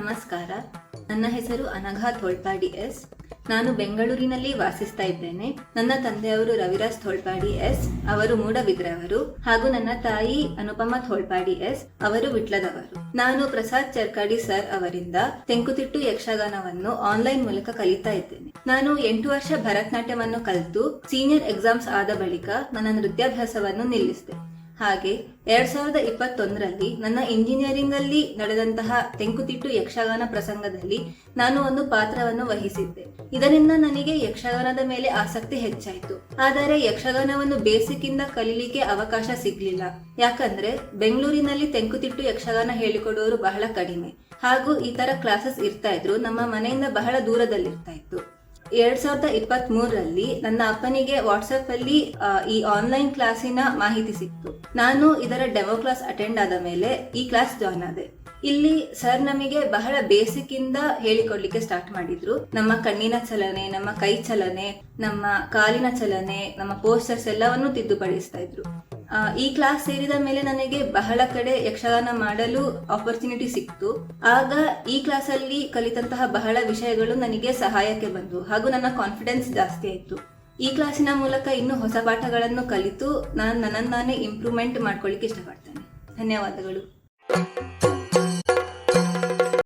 ನಮಸ್ಕಾರ. ನನ್ನ ಹೆಸರು ಅನಘಾ ಥೋಳ್ಪಾಡಿ ಎಸ್. ನಾನು ಬೆಂಗಳೂರಿನಲ್ಲಿ ವಾಸಿಸ್ತಾ ಇದ್ದೇನೆ. ನನ್ನ ತಂದೆಯವರು ರವಿರಾಜ್ ಥೋಳ್ಪಾಡಿ ಎಸ್. ಅವರು ಮೂಡಬಿದ್ರವರು ಹಾಗೂ ನನ್ನ ತಾಯಿ ಅನುಪಮಾ ಥೋಳ್ಪಾಡಿ ಎಸ್. ಅವರು ವಿಟ್ಲದವರು. ನಾನು ಪ್ರಸಾದ್ ಚರ್ಕಾಡಿ ಸರ್ ಅವರಿಂದ ತೆಂಕುತಿಟ್ಟು ಯಕ್ಷಗಾನವನ್ನು ಆನ್ಲೈನ್ ಮೂಲಕ ಕಲಿತಾ ಇದ್ದೇನೆ. ನಾನು ಎಂಟು ವರ್ಷ ಭರತನಾಟ್ಯವನ್ನು ಕಲಿತು, ಸೀನಿಯರ್ ಎಕ್ಸಾಮ್ಸ್ ಆದ ಬಳಿಕ ನನ್ನ ನೃತ್ಯಾಭ್ಯಾಸವನ್ನು ನಿಲ್ಲಿಸಿದೆ. ಹಾಗೆ ಎರಡ್ ಸಾವಿರದ ಇಪ್ಪತ್ತೊಂದರಲ್ಲಿ ನನ್ನ ಇಂಜಿನಿಯರಿಂಗ್ ಅಲ್ಲಿ ನಡೆದಂತಹ ತೆಂಕುತಿಟ್ಟು ಯಕ್ಷಗಾನ ಪ್ರಸಂಗದಲ್ಲಿ ನಾನು ಒಂದು ಪಾತ್ರವನ್ನು ವಹಿಸಿದ್ದೆ. ಇದರಿಂದ ನನಗೆ ಯಕ್ಷಗಾನದ ಮೇಲೆ ಆಸಕ್ತಿ ಹೆಚ್ಚಾಯಿತು. ಆದರೆ ಯಕ್ಷಗಾನವನ್ನು ಬೇಸಿಕ್ ಇಂದ ಕಲೀಲಿಕ್ಕೆ ಅವಕಾಶ ಸಿಗ್ಲಿಲ್ಲ. ಯಾಕಂದ್ರೆ ಬೆಂಗಳೂರಿನಲ್ಲಿ ತೆಂಕುತಿಟ್ಟು ಯಕ್ಷಗಾನ ಹೇಳಿಕೊಡುವವರು ಬಹಳ ಕಡಿಮೆ. ಹಾಗೂ ಈ ತರ ಕ್ಲಾಸಸ್ ಇರ್ತಾ ಇದ್ರು, ನಮ್ಮ ಮನೆಯಿಂದ ಬಹಳ ದೂರದಲ್ಲಿರ್ತಾ ಇತ್ತು. ಎರಡ್ ಸಾವಿರದ ಇಪ್ಪತ್ತ್ ಮೂರರಲ್ಲಿ ನನ್ನ ಅಪ್ಪನಿಗೆ ವಾಟ್ಸಪ್ ಅಲ್ಲಿ ಈ ಆನ್ಲೈನ್ ಕ್ಲಾಸಿನ ಮಾಹಿತಿ ಸಿಕ್ತು. ನಾನು ಇದರ ಡೆಮೋ ಕ್ಲಾಸ್ ಅಟೆಂಡ್ ಆದ ಮೇಲೆ ಈ ಕ್ಲಾಸ್ ಜಾಯ್ನ್ ಆದೆ. ಇಲ್ಲಿ ಸರ್ ನಮಗೆ ಬಹಳ ಬೇಸಿಕ್ ಇಂದ ಹೇಳಿಕೊಡ್ಲಿಕ್ಕೆ ಸ್ಟಾರ್ಟ್ ಮಾಡಿದ್ರು. ನಮ್ಮ ಕಣ್ಣಿನ ಚಲನೆ, ನಮ್ಮ ಕೈ ಚಲನೆ, ನಮ್ಮ ಕಾಲಿನ ಚಲನೆ, ನಮ್ಮ ಪೋಸ್ಟರ್ಸ್ ಎಲ್ಲವನ್ನೂ ತಿದ್ದುಪಡಿಸ್ತಾ ಇದ್ರು. ಈ ಕ್ಲಾಸ್ ಸೇರಿದ ಮೇಲೆ ನನಗೆ ಬಹಳ ಕಡೆ ಯಕ್ಷಗಾನ ಮಾಡಲು ಆಪರ್ಚುನಿಟಿ ಸಿಕ್ತು. ಆಗ ಈ ಕ್ಲಾಸ್ ಅಲ್ಲಿ ಕಲಿತಂತಹ ಬಹಳ ವಿಷಯಗಳು ನನಗೆ ಸಹಾಯಕ್ಕೆ ಬಂತು ಹಾಗೂ ನನ್ನ ಕಾನ್ಫಿಡೆನ್ಸ್ ಜಾಸ್ತಿ ಆಯಿತು. ಈ ಕ್ಲಾಸಿನ ಮೂಲಕ ಇನ್ನೂ ಹೊಸ ಪಾಠಗಳನ್ನು ಕಲಿತು ನಾನು ನನ್ನನ್ನು ನಾನೇ ಇಂಪ್ರೂವ್ಮೆಂಟ್ ಮಾಡ್ಕೊಳ್ಳಿಕ್ಕೆ ಇಷ್ಟಪಡ್ತೇನೆ. ಧನ್ಯವಾದಗಳು.